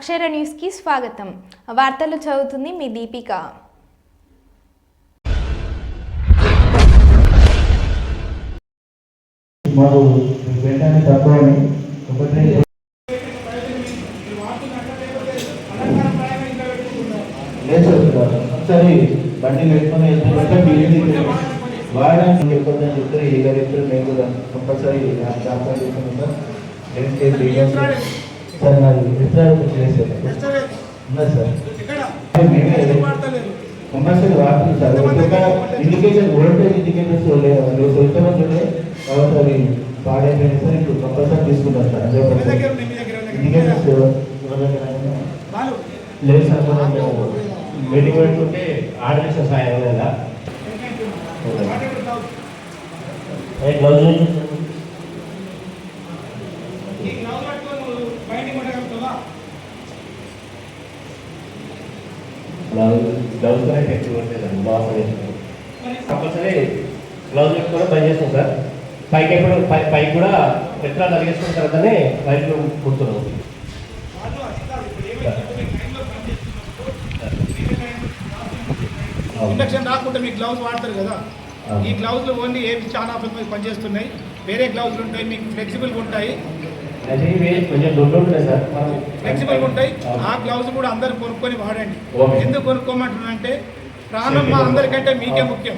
అక్షర న్యూస్కి స్వాగతం. వార్తలు చదువుతుంది మీ దీపిక. మాకు వెంటనే తక్కువని ఒకటి లేదు ఒకసారి బండి పెట్టుకొని వెళ్తుంటే వాడడానికి చెప్పొద్దని చెప్తే ఈ గారు మేము కూడా కంపల్సరీ సార్ సార్ నాది రిజిస్టర్ చేశారు ఉన్నది సార్. కంపల్సరీ వాడుతుంది సార్. ఒక్కొక్క ఇండికేషన్ వోల్టేజ్ ఇండికేటర్స్ కొంతమంది ఉండే కాబట్టి పాడైపోయిన సార్ ఇప్పుడు కంపల్సరీ తీసుకుంటాం సార్ ఇండికేటర్స్ లేదు సార్ మీటింగ్ పెట్టుకుంటే ఆర్డినెన్స్ సాయం కదా గ్లౌజ్ గ్లౌజ్ కూడా ఎఫెక్టివ్ ఉంటుంది బాగా వేసుకుంటాం కంపల్సరీ గ్లౌజ్ కూడా బంద్ చేస్తాం సార్ పైకి ఎప్పుడు పై పైకి కూడా పెట్రోల్ తగిలించుకున్న తర్వాతనే రైలు కుడుతున్నాం ఇండక్షన్ రాకుండా మీకు గ్లౌజ్ వాడతారు కదా. ఈ గ్లౌజ్లు ఓన్లీ ఏమి చాలా పనిచేస్తున్నాయి. వేరే గ్లౌజ్లు ఉంటాయి మీకు ఫ్లెక్సిబుల్గా ఉంటాయి. ఫ్లెక్సిబుల్గా ఉంటాయి. ఆ గ్లౌజ్ కూడా అందరు కొనుక్కొని వాడండి. ఎందుకు కొనుక్కోమంటున్నానంటే ప్రాణం మా అందరికంటే మీకే ముఖ్యం.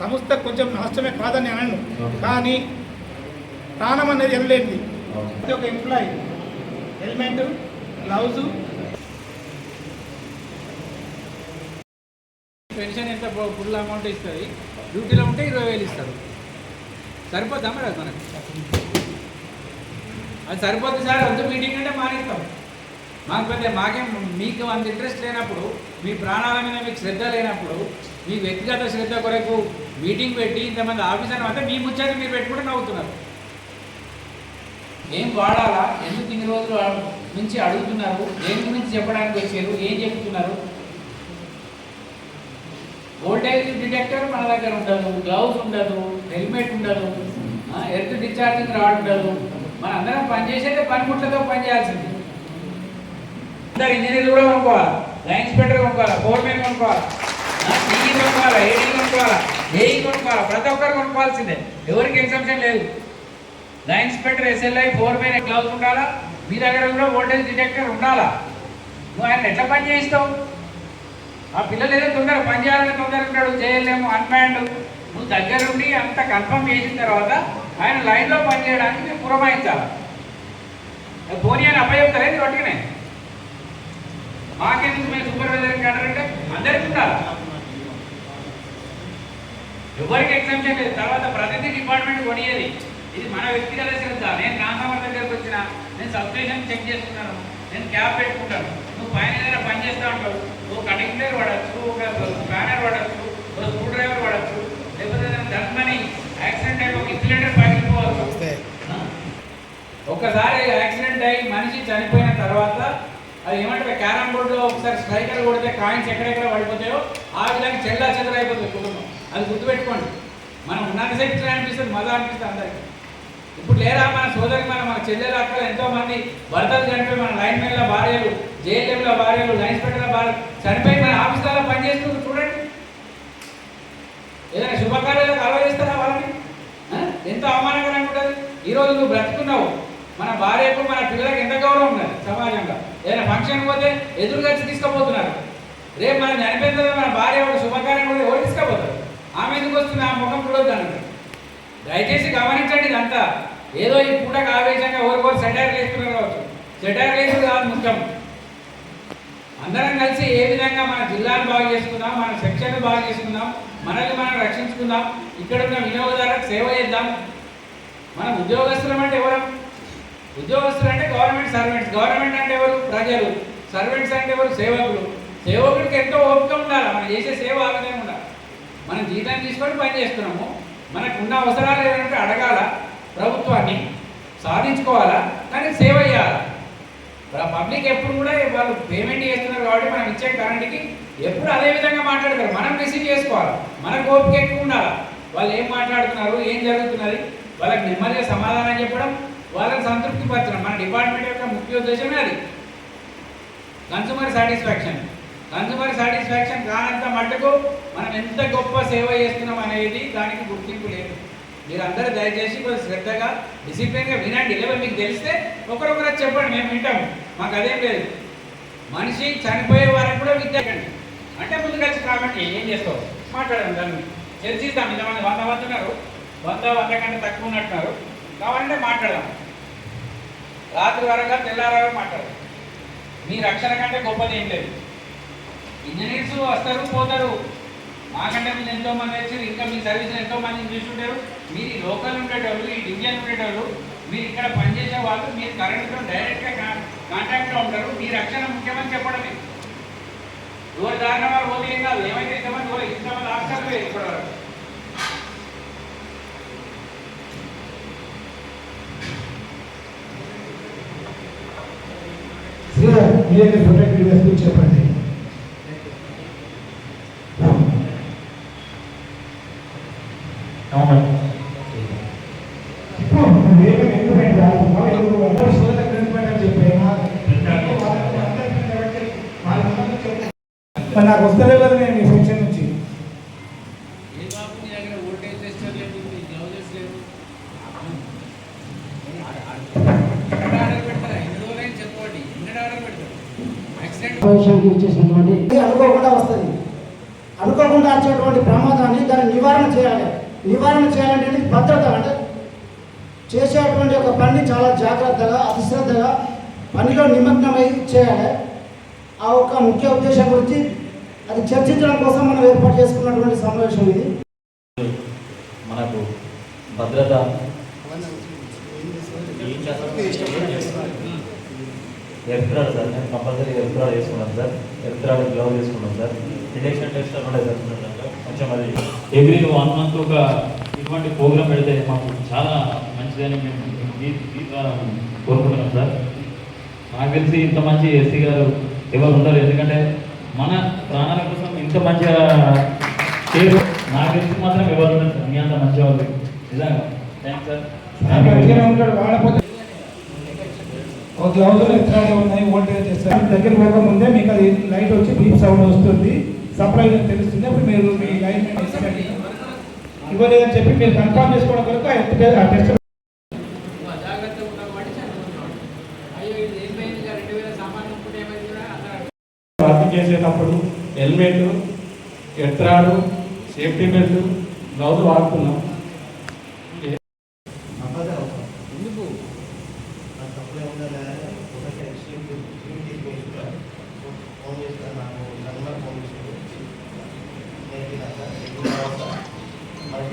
సంస్థ కొంచెం నష్టమే కాదని అనను. కానీ ప్రాణం అనేది వెళ్ళలేదు ప్రతి ఒక్క ఎంప్లాయీ హెల్మెట్ గ్లౌజు పెన్షన్ ఎంత ఫుల్ అమౌంట్ ఇస్తుంది? డ్యూటీలో ఉంటే ఇరవై వేలు ఇస్తారు. సరిపోద్దా మరి మనకి? అది సరిపోద్ది సార్ వద్దు మీటింగ్ అంటే మానేస్తాం. మాకు పెద్ద మాకేం మీకు అంత ఇంట్రెస్ట్ లేనప్పుడు మీ ప్రాణాల మీద మీకు శ్రద్ధ లేనప్పుడు మీ వ్యక్తిగత శ్రద్ధ కొరకు మీటింగ్ పెట్టి ఇంతమంది ఆఫీసర్ అంటే మీ ముచ్చట మీరు పెట్టుకుంటే నవ్వుతున్నారు. ఏం వాడాలా? ఎందుకు ఇన్ని రోజులు నుంచి అడుగుతున్నారు? దేని గురించి చెప్పడానికి వచ్చారు? ఏం చెప్తున్నారు? వోల్టేజ్ డిటెక్టర్ మన దగ్గర ఉండదు గ్లౌస్ ఉండదు హెల్మెట్ ఉండదు ఎర్త్ డిశ్చార్జింగ్ రాడ్ ఉండదు. మనందరం పనిచేసేదే పనిముట్లతో పనిచేయాల్సింది. ఇద్దరు ఇంజనీర్లు కూడా కొనుక్కోవాలి? లైన్ ఇన్స్పెక్టర్ కొనుక్కోవాలి? ఫోర్మెన్ కొనుక్కోవాలి? టీఈ కొనుక్కోవాలి? ఏడీ కొనుక్కోవాలి? ఏఈ కొనుక్కోవాలి? ప్రతి ఒక్కరు కొనుక్కోవాల్సిందే. ఎవరికి ఎగ్జామ్షన్ లేదు. Line inspector SLI foreman gloves ఉండాలా మీ దగ్గర కూడా వోల్టేజ్ డిటెక్టర్ ఉండాలా? నువ్వు ఆయన ఎట్లా పని చేయిస్తావు? ఆ పిల్లలు ఏదో తొందర పని చేయాలని తొందర ఉంటాడు చేయలేము అన్మ్యాండ్ నువ్వు దగ్గరుండి అంత కన్ఫర్మ్ చేసిన తర్వాత ఆయన లైన్లో పని చేయడానికి మేము పురమాయించాలి? పోనీ అని అప్పచెప్తారు ఒట్టిగానే మాకెందుకు మేము సూపర్వైజర్కి అంటారంటే అందరికీ ఉండాలి? ఎవరికి ఎగ్జామ్షన్ లేదు. తర్వాత ప్రతిదీ డిపార్ట్మెంట్ కొనియేది ఇది మన వ్యక్తిగత శ్రద్ధ. నేను ట్రాన్స్ఫార్మర్ దగ్గరకు వచ్చిన నేను సబ్స్టేషన్ చెక్ చేసుకున్నాను నేను క్యాప్ పెట్టుకుంటాను. నువ్వు పైన ఏదైనా పని చేస్తా ఉంటావు. కటింగ్ ప్లేయర్ వాడచ్చు ఒక స్పానర్ వాడచ్చు ఒక స్క్రూ డ్రైవర్ వాడచ్చు లేకపోతే ధర్మని యాక్సిడెంట్ అయ్యి ఒక ఇన్సులేటర్ పగిలిపోవచ్చు ఆ? ఒక్కసారి యాక్సిడెంట్ అయ్యి మనిషి చనిపోయిన తర్వాత అది ఏమంటారు? క్యారమ్ బోర్డులో ఒకసారి స్ట్రైకర్ కొడితే కాయిన్స్ ఎక్కడెక్కడ పడిపోతాయో ఆ విధంగా చెల్లా చెదర అయిపోతుంది కుటుంబం. అది గుర్తుపెట్టుకోండి. మనం ఉన్నంతసేపు ఇట్లా అనిపిస్తుంది మజా అనిపిస్తుంది అందరికి. ఇప్పుడు లేదా మన సోదరి మన మన చెల్లెల అక్కలు ఎంతో మంది భర్తలు చనిపోయి మన లైన్ మెన్ల భార్యలు జేఎల్ఎంల భార్యలు లైన్ ఇన్స్పెక్టర్ల భార్య చనిపోయి మన ఆఫీసులలో పనిచేస్తుంది చూడండి. ఏదైనా శుభకార్యాలకు ఆలోచిస్తారా వాళ్ళని? ఎంత అవమానకరంగా ఉంటుంది. ఈరోజు నువ్వు బ్రతుకున్నావు. మన భార్యకు మన పిల్లలకు ఎంత గౌరవం ఉన్నది సమాజంలో? ఏదైనా ఫంక్షన్ పోతే ఎదురు వచ్చి తీసుకుపోతున్నారు. రేపు మనం చనిపోయిన తర్వాత మన భార్య వాళ్ళు శుభకార్యం కూడా ఎవరు తీసుకుపోతారు? ఆమె ఎందుకు వస్తుంది? ఆ ముఖం చూడొద్దు దయచేసి గమనించండి ఇదంతా. ఏదో ఈ పూటకు ఆవేశంగా ఎవరికొరు సెటైర్ వేస్తున్నారు కావచ్చు. సెటైర్ వేసుడు కాదు ముఖ్యం. అందరం కలిసి ఏ విధంగా మన జిల్లాను బాగు చేసుకుందాం మన సెక్షన్ బాగు చేసుకుందాం మనల్ని మనం రక్షించుకుందాం ఇక్కడ ఉన్న వినియోగదారులకు సేవ చేద్దాం. మన ఉద్యోగస్తులం అంటే ఎవరు? ఉద్యోగస్తులు అంటే గవర్నమెంట్ సర్వెంట్స్ గవర్నమెంట్ అంటే ఎవరు? ప్రజలు. సర్వెంట్స్ అంటే ఎవరు? సేవకులు. సేవకుడికి ఎంతో ఓపిక ఉండాలి. మనం చేసే సేవ ఆ ఉండాలి. మనం జీతం తీసుకొని పని చేస్తున్నాము. మనకు ఉన్న అవసరాలు ఏదంటే అడగాల. ప్రభుత్వాన్ని సాధించుకోవాలా? కానీ సేవ చేయాలి? పబ్లిక్ ఎప్పుడు కూడా వాళ్ళు పేమెంట్ చేస్తున్నారు కాబట్టి మనం ఇచ్చే కరెంట్కి ఎప్పుడు అదే విధంగా మాట్లాడతారు మనం రిసీవ్ చేసుకోవాలి? మనకు ఓపిక ఎక్కువ ఉండాలి? వాళ్ళు ఏం మాట్లాడుతున్నారు? ఏం జరుగుతున్నది? వాళ్ళకి నెమ్మదిగా సమాధానం చెప్పడం వాళ్ళని సంతృప్తి పరచడం. మన డిపార్ట్మెంట్ యొక్క ముఖ్య ఉద్దేశమే అది కన్సూమర్ సాటిస్ఫాక్షన్. కన్సూమర్ సాటిస్ఫాక్షన్ కానంత మట్టుకు మనం ఎంత గొప్ప సేవ చేస్తున్నాం అనేది దానికి గుర్తింపు లేదు. మీరందరూ దయచేసి కొంచెం శ్రద్ధగా డిసిప్లిన్గా వినండి. లేదా మీకు తెలిస్తే ఒకరొకరు చెప్పండి. మేము వింటాము మాకు అదేం లేదు. మనిషి చనిపోయే వారికి కూడా విద్యకండి అంటే ముందు కలిసి కాబట్టి ఏం చేస్తావు? మాట్లాడండి దాన్ని. చర్చిస్తాం. ఇంతమంది వంద మంది ఉన్నారు. వంద వంద కంటే తక్కువ ఉన్నట్టున్నారు కావాలంటే మాట్లాడదాం. రాత్రి వరగా తెల్లారగా వరకు మీ రక్షణ కంటే గొప్పది ఏం లేదు. ఇంజనీర్స్ వస్తారు పోతారు. మాకంటే మీరు ఎంతో మంది వచ్చారు ఇంకా మీ సర్వీస్ ఎంతో మంది చూస్తుంటారు మీరు ఈ లోకల్ ఉండేటోళ్ళు ఈ డివిజన్ ఉండేటోళ్ళు మీరు ఇక్కడ పనిచేసే వాళ్ళు మీరు కరెంట్తో డైరెక్ట్గా కాంటాక్ట్లో ఉంటారు. మీ రక్షణ ముఖ్యమని చెప్పడమే. ఎవరి దారిన వాళ్ళు పోతే ఏం కాదు. ఏమైతే ఇంతమంది ఇంతమంది ఆఫీసర్లు ఇప్పటివరకు శ్రీధర్ మీరే ప్రొటెక్ట్ వీడియోస్ చెప్పండి ఇప్పుడు నువ్వేమో ఎందుకు బయట రాస్తున్నావు? ఎందుకు ఎవరు సోదరులకు ఎందుకు బయట చెప్పేనా? మరి నాకు వస్తలే కదా నేను ఈ సెక్షన్ నుంచి ఏ బాబు నీ దగ్గర ఓల్టేజ్ టెస్టర్ లేదు నీ గ్లౌజెస్ లేవు ఎక్కడ ఆర్డర్ పెడతారా ఎన్ని రోజులైనా చెప్పండి ఎన్నడ ఆర్డర్ పెడతారు భవిష్యత్తు ఇచ్చేసినటువంటి అనుకోకుండా వస్తుంది. అనుకోకుండా వచ్చేటువంటి ప్రమాదాన్ని దాన్ని నివారణ చేయాలి. నివారణ చేయాలంటే భద్రత అంటే చేసేటువంటి ఒక పని చాలా జాగ్రత్తగా అతిశ్రద్ధగా పనిలో నిమగ్నమై చేయాలి. ఆ ఒక ముఖ్య ఉద్దేశం గురించి అది చర్చించడం కోసం మనం ఏర్పాటు చేసుకున్నటువంటి సమావేశం ఇది. మనకు భద్రత ఎర్త్రాడ్ సార్. నేను కంపల్సరీ ఎర్త్రాడ్ వేసుకున్నాను సార్. ఎర్త్రాడ్ గ్లౌజ్ వేసుకున్నాను సార్. ఇండక్షన్ టెస్ట్ కూడా సార్ కొంచెం అది ఎవ్రీ వన్ మంత్ ఒక ఇటువంటి ప్రోగ్రామ్ పెడితే మాకు చాలా మంచిదని మేము మీ- ద్వారా కోరుకుంటున్నాం సార్. నాకు తెలిసి ఇంత మంచి ఎస్సీ గారు ఎవరు ఉండరు. ఎందుకంటే మన ప్రాణాల కోసం ఇంత మంచిగా చేరు నాకు తెలిసి మాత్రం ఎవరు ఉండరు సార్. మీ అంత మంచి వాళ్ళు నిజంగా. థ్యాంక్స్ సార్ ఆయన మంచిగానే ఉంటాడు వాడపోతే ఒక గ్లౌజులు ఎత్తుగా ఉన్నాయి వోల్టేజ్ చేస్తారు దగ్గర పోక ముందే మీకు అది లైట్ వచ్చి బీప్ సౌండ్ వస్తుంది. సప్లై తెలుస్తుంది. అప్పుడు మీరు మీ లైన్ ఇవ్వలేదని చెప్పి మీరు కన్ఫర్మ్ చేసుకోవడం కొరకు ఆ టెస్ట్ వర్క్ చేసేటప్పుడు helmet earth rod safety belt gloves వాడుతున్నాం ఎందుకు ఫోన్ చేస్తాను నాకు నెంబర్ ఫోన్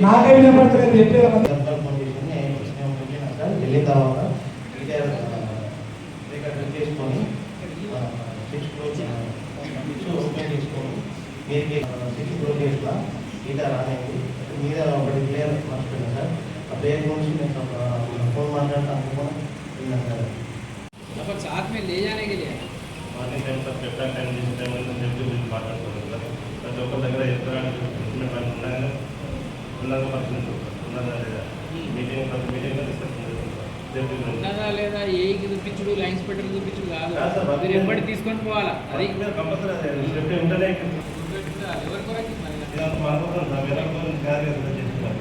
నాకే వినపడతలేదు చెప్పేది ఫోన్ చేసి నేను నేను పెట్టినా సార్ వెళ్ళిన తర్వాత డీటెయిల్ చేసుకొని సిక్స్ క్లోజ్ సిక్స్ ఓపెన్ చేసుకొని మీరు సిక్స్ క్లోజ్ చేసిన ఈట రానేది మీద ఒకటి క్లియర్ మర్చిపోయినా సార్ ఆ పేరు గురించి నేను ఫోన్ మాట్లాడతాను చేస్తాం కొరకే అనుకున్నాం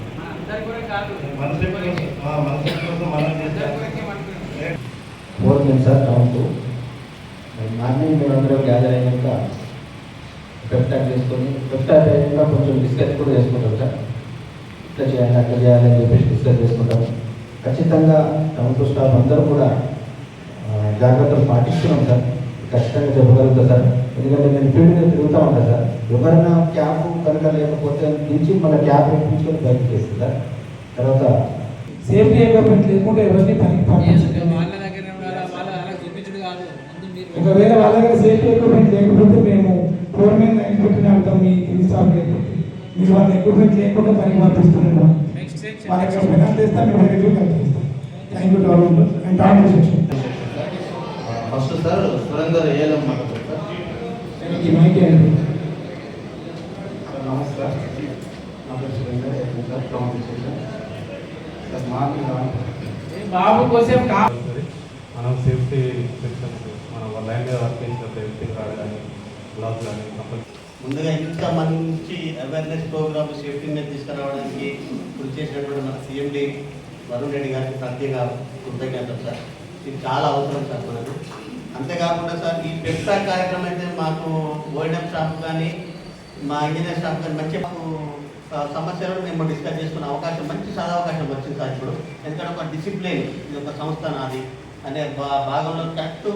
ఫోర్ మేము సార్ టౌన్కు మార్నింగ్ మేమందరం గ్యాదర్ అయినాక వెబ్టాక్ చేసుకొని వెబ్టాక్ అయినాక కొంచెం డిస్కస్ కూడా చేసుకుంటాం సార్. ఇట్లా చేయాలి అట్లా చేయాలి అని చెప్పేసి డిస్కస్ చేసుకుంటాం. ఖచ్చితంగా టౌన్ స్టాఫ్ అందరూ కూడా జాగ్రత్తలు పాటిస్తున్నాం సార్ ఖచ్చితంగా చెప్పగలుగుతా సార్. ఎందుకంటే నేను ఫీల్డ్ మీద తిరుగుతూ ఉంటాను సార్. ఎవరైనా క్యాబ్ కనుక లేకపోతే దించి మళ్ళీ క్యాబ్ ఎక్కించుకొని బయటకు చేస్తుంది సార్. తర్వాత సేఫ్టీ ఎక్విప్మెంట్ లేకుండా ఎవరిని ఒకవేళ వాళ్ళ దగ్గర సేఫ్టీ ఎక్విప్మెంట్ లేకపోతే మేము ఫోర్ మీద నైన్ పెట్టి అడుగుతాం మీ స్టాఫ్ లేకపోతే మీరు వాళ్ళ ఎక్విప్మెంట్ లేకుండా పనికి పంపిస్తున్నాం వాళ్ళకి ఫైనాన్స్ చేస్తాం మేము రెగ్యులర్ చేస్తాం thank you town and town section first sir Surender నమస్కారం బాబు కోసం కా మనం సేఫ్టీ సెక్షన్ మన వల్ల లైన్ మీద వర్క్ చేసినప్పుడు కానీ కానీ కంపల్సరీ. ముందుగా ఇంత మంచి అవేర్నెస్ ప్రోగ్రామ్ సేఫ్టీ మీద తీసుకురావడానికి కృషి చేసినటువంటి మన సీఎండి వరుణ్ రెడ్డి గారికి ప్రత్యేక కృతజ్ఞతలు సార్. ఇది చాలా అవసరం సార్ మనకు. అంతేకాకుండా సార్ ఈ పెప్సా కార్యక్రమం అయితే మాకు ఓఎన్ఎం స్టాఫ్ కానీ మా ఇంజనీర్ స్టాఫ్ కానీ మంచి మాకు, సమస్యలను మేము డిస్కస్ చేసుకునే అవకాశం మంచి సదావకాశం వచ్చింది సార్ ఇప్పుడు. ఎందుకంటే ఒక డిసిప్లిన్ ఇది ఒక సంస్థ నాది. అనే భా- భాగంలో కరెక్ట్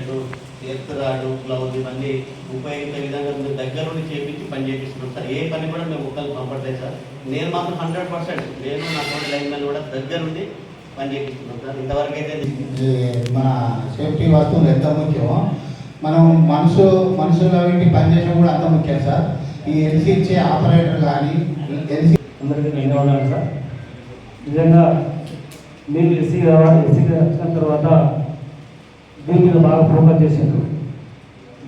ఎత్తురాడు గ్లౌజ్ ఇవన్నీ ఉపయోగించే విధంగా మేము దగ్గర నుండి చేపించి పని చేపిస్తున్నాం సార్. ఏ పని కూడా మేము ఒకరికి పంపడలేదు సార్. నేను మాత్రం హండ్రెడ్ పర్సెంట్ నేను నా లైన్ కూడా దగ్గరుండి పని చేపిస్తున్నాం సార్ ఇంతవరకు అయితే ఈ మన సేఫ్టీ వస్తువులు ఎంత ముఖ్యమో మనం మనుషు మనుషుల ఇంటి పనిచేయడం కూడా అంత ముఖ్యం సార్. ఈ ఎల్సీ ఇచ్చే ఆపరేటర్ కానీ ఎల్సీ అందరికీ ధన్యవాదాలు సార్. నిజంగా మీరు ఎస్సీ కావాలి ఎస్సీ వచ్చిన తర్వాత దీని మీద బాగా ఫోకస్ చేసిండ్రు.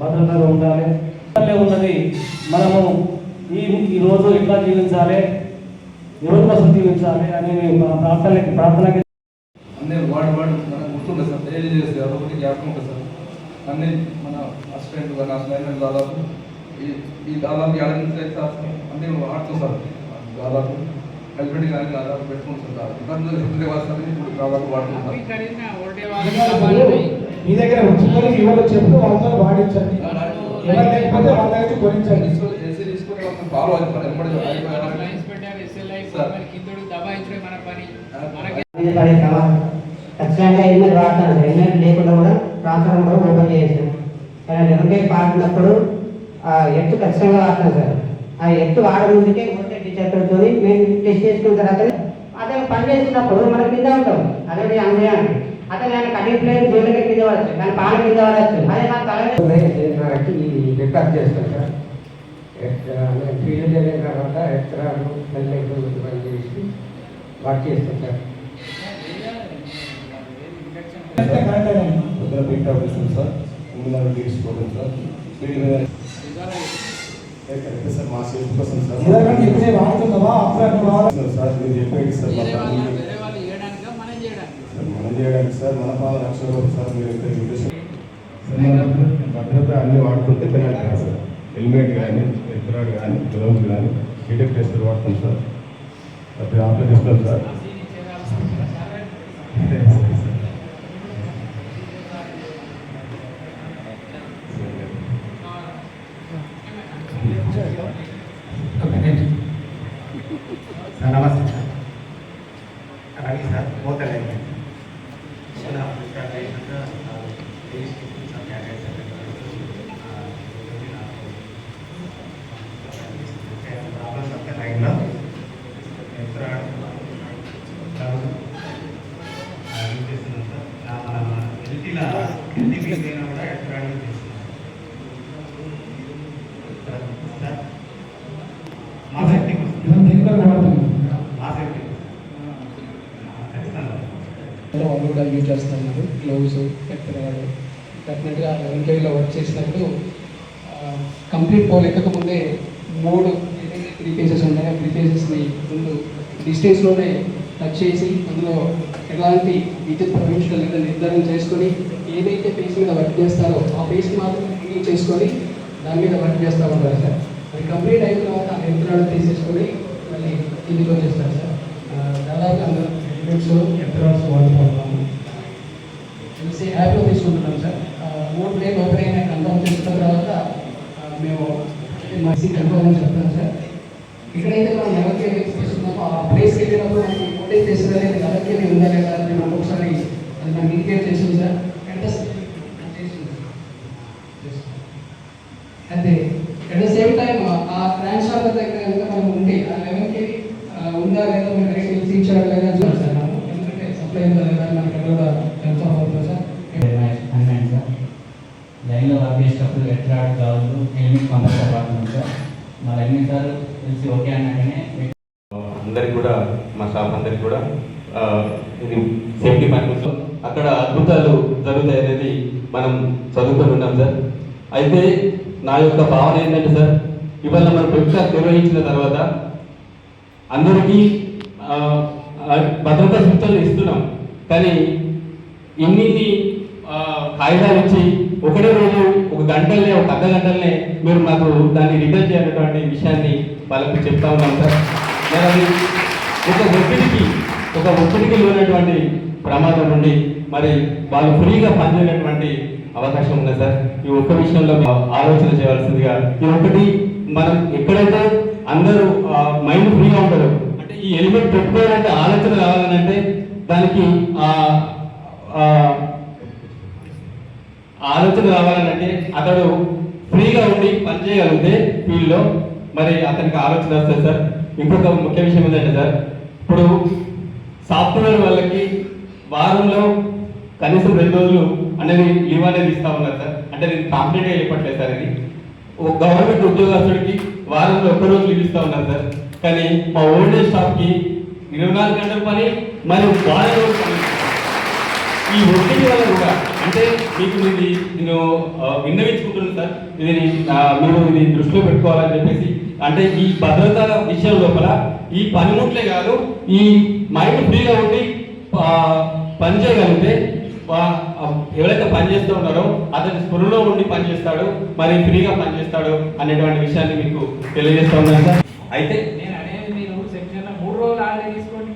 భద్రతగా ఉండాలి. ఉన్నది మనము ఈ ఈ రోజు ఎట్లా జీవించాలి ఎవరి కోసం జీవించాలి అని మన ప్రార్థనకి ప్రార్థనకి అన్నీ వాడు వాడు మనకు గుర్తుంటుంది సార్. డైలీ చేస్తే అదొకటి జ్ఞాపకం ఉంటుంది సార్. అన్నీ మన అసిస్టెంట్ కానీ అసిస్టెంట్ దాదాపు ఈ ఈ దాదాపు ఏడాది నుంచి అయితే అన్నీ వాడుతాం సార్. దాదాపు హెల్మెట్ కానీ దాదాపు పెట్టుకుంటాం సార్. ఇబ్బందులు హెల్మెట్ వస్తుంది ఇప్పుడు దాదాపు వాళ్ళకి మీ దగ్గర ఉంచుకొని చెప్తూ వాళ్ళతో వాడించండి. ఎవరు లేకపోతే వాళ్ళ దగ్గర కొనించండి. మనం ఫాలో సార్. దబాయించడం మన పని. మనకి ఖచ్చితంగా హెల్మెట్ వాడతాను హెల్మెట్ లేకుండా కూడా ట్రాన్స్ఫార్మర్ కూడా ఓపెన్ చేసాను కానీ ఎవరికై పాడినప్పుడు ఆ ఎత్తు ఖచ్చితంగా వాడతాను సార్. ఆ ఎత్తు వాడడం ముందుకే ఓటే టీచర్ మేము టెస్ట్ చేసుకున్న తర్వాత అతను పని చేస్తున్నప్పుడు మనం కింద ఉంటాం అదే అంగయాన్ని అతను ఆయన కటింగ్ ప్లేట్ జోలికి కింద పడచ్చు. కానీ పాల కింద పడచ్చు. అదే నా తల రికార్డ్ చేస్తాను సార్. ఫీల్డ్ వెళ్ళిన తర్వాత ఎత్తరాలు పని చేసి వర్క్ చేస్తాను సార్. పొద్దున పికప్ చేస్తాం సార్. ముందు తీసుకోవడం సార్ సార్. మా సేఫ్ కోసం సార్. అప్పుడు సార్ మీరు చెప్పేది సార్ మనం చేయడానికి? సార్ మనం చేయడానికి సార్. మన పాలన వరకు సార్ మీరు భద్రత- అన్ని వాడుతుంటే సార్. హెల్మెట్ కానీ ఎత్తురాడు కానీ గ్లౌజ్ కానీ డిటెక్ట్ టెస్టర్ వాడతాం సార్. అది ఆపరేట్ చేస్తాం సార్. సార్ మా సేఫ్టీ కోసం. రెగ్యులర్ వాడుతున్నాం మా సేఫ్టీ వాళ్ళు కూడా యూజ్ చేస్తున్నారు. గ్లౌస్ ఎత్తరాడు డెఫినెట్గా లెవెన్ వర్క్ చేసినప్పుడు కంప్లీట్ పోల్. ఎక్కకముందే మూడు త్రీ పేజెస్ ఉన్నాయి. ఆ త్రీ పేజెస్ని ముందు డిస్టెన్స్లోనే టచ్ చేసి అందులో ఎలాంటి విద్యుత్ ప్రవేశాలు లేదా నిర్ధారణ చేసుకొని ఏదైతే పేజ్ మీద వర్క్ చేస్తారో ఆ పేజ్కి మాత్రం క్లీన్ చేసుకొని దాని మీద వర్క్ చేస్తూ ఉంటారు సార్. అది కంప్లీట్ అయిన తర్వాత ఆ యంత్రాలు తీసేసుకొని మళ్ళీ ఇంటికి వచ్చేస్తారు సార్. దాదాపు అందరూ యంత్రాలు వాడుతూ ఉన్నాము తెలిసి యాప్లో తీసుకుంటున్నాం సార్. మూడు ప్లేన్ ఓపెన్ అయినా కన్ఫర్మ్ చేసుకున్న తర్వాత మేము మా సీట్ కన్ఫర్మ్ అని చెప్తాను సార్. ఇక్కడైతే మనం ఎవరికి తీసుకున్నామో ఆ ప్లేస్కి వెళ్ళినప్పుడు మనకి అప్డేట్ చేసిన అనేది ఎవరికి ఉందా లేదా అని నేను ఒకసారి అది నాకు ఇండికేట్ చేసింది sir. At at the same time ఆ ట్రాన్స్ఫార్మర్ దగ్గర కనుక మనం ఉండి ఆ లెవెన్ లెవెన్కి ఉందా లేదా మీరు రేట్ తీర్చాడు లేదా చూడాలి సార్ మనం. ఎందుకంటే సప్లై ఉందా లేదా అని మనకి కూడా కన్ఫర్మ్ అవుతుంది సార్. అన్నాను సార్ లైన్లో వర్క్ చేసేటప్పుడు ఎట్లా కావాలి హెల్మెట్ పంపించబడుతుంది సార్ మా లైన్ సార్ తెలిసి ఓకే అన్నాకనే అందరికి కూడా మా స్టాఫ్ అందరికి కూడా ఇది సేఫ్టీ పర్పస్ అక్కడ అద్భుతాలు జరుగుతాయి అనేది మనం చదువుకొని ఉన్నాం సార్. అయితే నా యొక్క భావన ఏంటంటే సార్ ఇవాళ మనం వెబ్సైట్ నిర్వహించిన తర్వాత అందరికీ భద్రతా సూచనలు ఇస్తున్నాం. కానీ ఇన్ని కాగితాలు ఇచ్చి ఒకటే రోజు గంటలనే ఒక అర్ధ గంటలనే మీరు మాకు దాన్ని రిటర్న్ చేయనటువంటి విషయాన్ని వాళ్ళకు చెప్తా ఉన్నాం సార్. మరి ఒక ఒత్తిడికి ఒక ఒత్తిడికి లోనటువంటి ప్రమాదం నుండి మరి వాళ్ళు ఫ్రీగా పనిచేయనటువంటి అవకాశం ఉంది సార్. ఈ ఒక్క విషయంలో ఆలోచన చేయవలసిందిగా ఈ ఒకటి మనం ఎక్కడైతే అందరూ మైండ్ ఫ్రీగా ఉంటారు అంటే ఈ ఎలిమెంట్ పెట్టుకోవాలంటే ఆలోచన రావాలంటే దానికి ఆలోచన రావాలంటే అతడు ఫ్రీగా ఉండి పనిచేయగలిగితే ఫీల్డ్లో మరి అతనికి ఆలోచన వస్తుంది సార్. ఇంకొక ముఖ్య విషయం ఏంటంటే సార్ ఇప్పుడు సాఫ్ట్వేర్ వాళ్ళకి వారంలో కనీసం రెండు రోజులు అనేది లీవ్ అనేది ఇస్తా ఉన్నారు సార్. అంటే నేను కంప్లీట్గా చెప్పట్లేదు సార్ ఇది. ఒక గవర్నమెంట్ ఉద్యోగస్తుడికి వారంలో ఒక్క రోజు లీవ్ ఇస్తా ఉన్నారు సార్. కానీ మా ఓల్డ్ ఏజ్ స్టాఫ్కి ఇరవై నాలుగు గంటల పని మరియు వారం రోజు పని. ఈ ఒత్తిడి వల్ల కూడా అంటే మీకు ఇది నేను విన్నవించుకుంటున్నాను సార్. ఇది మీరు ఇది దృష్టిలో పెట్టుకోవాలని చెప్పేసి అంటే ఈ భద్రత విషయం లోపల ఈ పనిముట్లే కాదు ఈ మైండ్ ఫ్రీగా ఉండి పని చేయగలిగితే ఎవరైతే పని చేస్తూ ఉన్నారో అతని స్పృహలో ఉండి పని చేస్తాడు మరి ఫ్రీగా పని చేస్తాడు అనేటువంటి విషయాన్ని మీకు తెలియజేస్తా ఉన్నాను సార్. అయితే నేను అనేది మీరు సెక్షన్ మూడు రోజులు హాలిడే తీసుకోండి.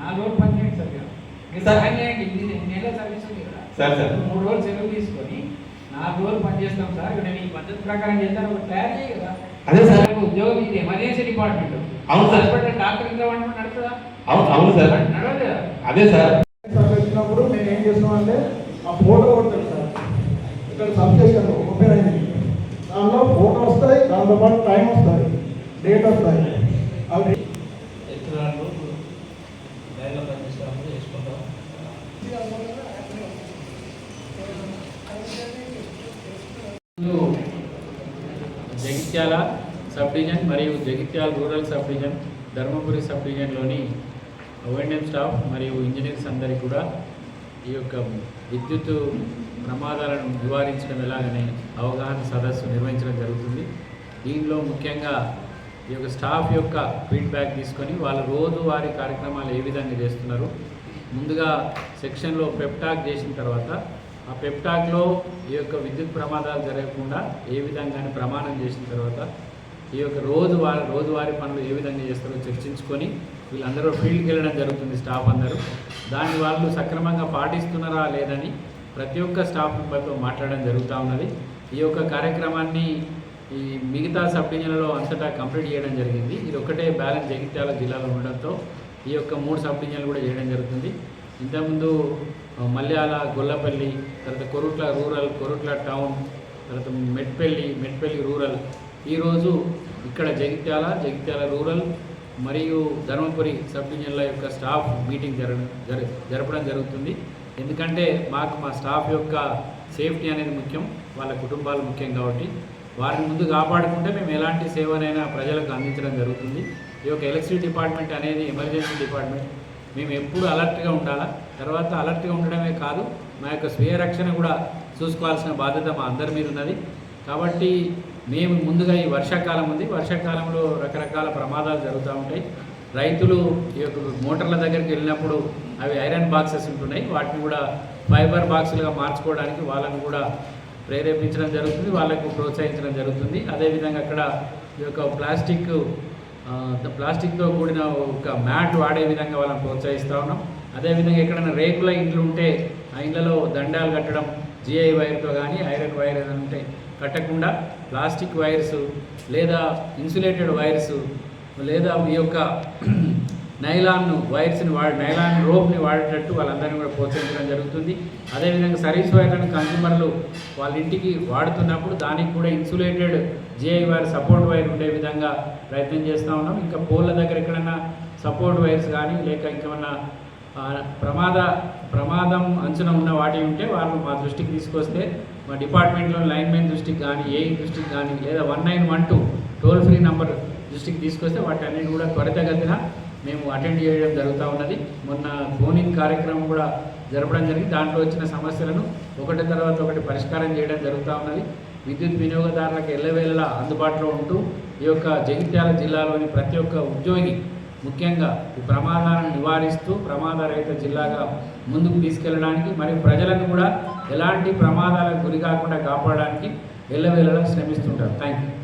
నాలుగు రోజులు పని చేయండి సార్ నెల సర్వీస్ ఉంది కదా. Sir, sir. మూడు రోజులు సెలవు తీసుకొని నాలుగు రోజులు పని చేస్తాం సార్. నేను ఈ పద్ధతి ప్రకారం చేస్తాను తయారు చేయ కదా. అదే సార్. ఉద్యోగం ఇది ఎమర్జెన్సీ డిపార్ట్మెంట్. అవును సార్. డాక్టర్ నడుతుందా అవును అవును సార్. అదే సార్. వచ్చినప్పుడు నేను ఏం చేస్తున్నానంటే ఆ ఫోటో కొడతాను సార్. ఇక్కడ సబ్ చేశాను ఓపెన్ అయింది దానిలో ఫోటో వస్తాయి దాంతో పాటు టైం వస్తుంది డేట్ వస్తాయి. అవి ఎత్తురాళ్ళు లైన్లో పనిచేసినప్పుడు చేసుకుంటాం జగిత్యాల సబ్ డివిజన్ మరియు Jagtial rural subdivision Dharmapuri sub డివిజన్లోని ఓఎన్ఎం స్టాఫ్ మరియు ఇంజనీర్స్ అందరికీ కూడా ఈ యొక్క విద్యుత్ ప్రమాదాలను నివారించడం ఎలాగనే అవగాహన సదస్సు నిర్వహించడం జరుగుతుంది. దీనిలో ముఖ్యంగా ఈ యొక్క స్టాఫ్ యొక్క ఫీడ్బ్యాక్ తీసుకొని వాళ్ళు రోజువారీ కార్యక్రమాలు ఏ విధంగా చేస్తున్నారు. ముందుగా సెక్షన్లో పెప్టాక్ చేసిన తర్వాత పెప్టాక్లో ఈ యొక్క విద్యుత్ ప్రమాదాలు జరగకుండా ఏ విధంగానే ప్రమాణం చేసిన తర్వాత ఈ యొక్క రోజువారి రోజువారి రోజువారీ పనులు ఏ విధంగా చేస్తారో చర్చించుకొని వీళ్ళందరూ ఫీల్డ్కి వెళ్ళడం జరుగుతుంది స్టాఫ్ అందరూ. దాన్ని వాళ్ళు సక్రమంగా పాటిస్తున్నారా లేదని ప్రతి ఒక్క స్టాఫ్ మెంబర్తో మాట్లాడడం జరుగుతూ ఉన్నది. ఈ యొక్క కార్యక్రమాన్ని ఈ మిగతా సబ్ డివిజన్లలో అంతటా కంప్లీట్ చేయడం జరిగింది. ఇది ఒకటే బ్యాలెన్స్ జగిత్యాల జిల్లాలో ఉండడంతో ఈ యొక్క మూడు సబ్ డివిజన్లు కూడా చేయడం జరుగుతుంది. ఇంతకుముందు మల్యాల గొల్లపల్లి తర్వాత కొరుట్ల రూరల్ కొరుట్ల టౌన్ తర్వాత మెట్పల్లి మెట్పల్లి రూరల్. ఈరోజు ఇక్కడ జగిత్యాల జగిత్యాల రూరల్ మరియు ధర్మపురి సబ్ డివిజన్ల యొక్క స్టాఫ్ మీటింగ్ జరగడం జర జరపడం జరుగుతుంది. ఎందుకంటే మాకు మా స్టాఫ్ యొక్క సేఫ్టీ అనేది ముఖ్యం వాళ్ళ కుటుంబాలు ముఖ్యం కాబట్టి. వారిని ముందు కాపాడుకుంటే మేము ఎలాంటి సేవనైనా ప్రజలకు అందించడం జరుగుతుంది. ఈ యొక్క ఎలక్ట్రిసిటీ డిపార్ట్మెంట్ అనేది ఎమర్జెన్సీ డిపార్ట్మెంట్. మేము ఎప్పుడు అలర్ట్గా ఉండాలా? తర్వాత అలర్ట్గా ఉండడమే కాదు మా యొక్క స్వీయ రక్షణ కూడా చూసుకోవాల్సిన బాధ్యత మా అందరి మీద ఉన్నది. కాబట్టి మేము ముందుగా ఈ వర్షాకాలం ఉంది. వర్షాకాలంలో రకరకాల ప్రమాదాలు జరుగుతూ ఉంటాయి. రైతులు ఈ యొక్క మోటార్ల దగ్గరికి వెళ్ళినప్పుడు అవి ఐరన్ బాక్సెస్ ఉంటున్నాయి. వాటిని కూడా ఫైబర్ బాక్సులుగా మార్చుకోవడానికి వాళ్ళని కూడా ప్రేరేపించడం జరుగుతుంది. వాళ్ళకు ప్రోత్సహించడం జరుగుతుంది. అదేవిధంగా అక్కడ ఈ యొక్క ప్లాస్టిక్ ప్లాస్టిక్తో కూడిన ఒక మ్యాట్ వాడే విధంగా వాళ్ళని ప్రోత్సహిస్తూ ఉన్నాం. అదేవిధంగా ఎక్కడైనా రేకుల ఇండ్లు ఉంటే ఆ ఇండ్లలో దండాలు కట్టడం జిఐ వైర్తో కానీ ఐరన్ వైర్ ఏదైనా ఉంటే కట్టకుండా ప్లాస్టిక్ వైర్స్ లేదా ఇన్సులేటెడ్ వైర్స్ లేదా ఈ యొక్క నైలాన్ వైర్స్ని వాడి నైలాన్ రోప్ని వాడేటట్టు వాళ్ళందరినీ కూడా ప్రోత్సహించడం జరుగుతుంది. అదేవిధంగా సర్వీస్ వైర్లను కన్స్యూమర్లు వాళ్ళ ఇంటికి వాడుతున్నప్పుడు దానికి కూడా ఇన్సులేటెడ్ జిఐ వారి సపోర్ట్ వైర్ ఉండే విధంగా ప్రయత్నం చేస్తూ ఉన్నాం. ఇంకా పోల్ల దగ్గర ఎక్కడైనా సపోర్ట్ వైర్స్ కానీ లేక ఇంకేమన్నా ప్రమాద ప్రమాదం అంచున ఉన్న వాటి ఉంటే వాళ్ళు మా దృష్టికి తీసుకొస్తే మా డిపార్ట్మెంట్లో లైన్ దృష్టికి కానీ ఏ దృష్టికి కానీ లేదా one nine one two toll free number దృష్టికి తీసుకొస్తే వాటి అన్నిటి కూడా త్వరితగతిన మేము అటెండ్ చేయడం జరుగుతూ ఉన్నది. మొన్న ఫోనింగ్ కార్యక్రమం కూడా జరపడం జరిగింది. దాంట్లో వచ్చిన సమస్యలను ఒకటి తర్వాత ఒకటి పరిష్కారం చేయడం జరుగుతూ ఉన్నది. విద్యుత్ వినియోగదారులకు ఎల్లవేళలా అందుబాటులో ఉంటూ ఈ యొక్క జగిత్యాల జిల్లాలోని ప్రతి ఒక్క ఉద్యోగి ముఖ్యంగా ఈ ప్రమాదాలను నివారిస్తూ ప్రమాదరహిత జిల్లాగా ముందుకు తీసుకెళ్ళడానికి మరియు ప్రజలను కూడా ఎలాంటి ప్రమాదాలకు గురి కాకుండా కాపాడడానికి ఎల్లవేళలా శ్రమిస్తుంటారు. Thank you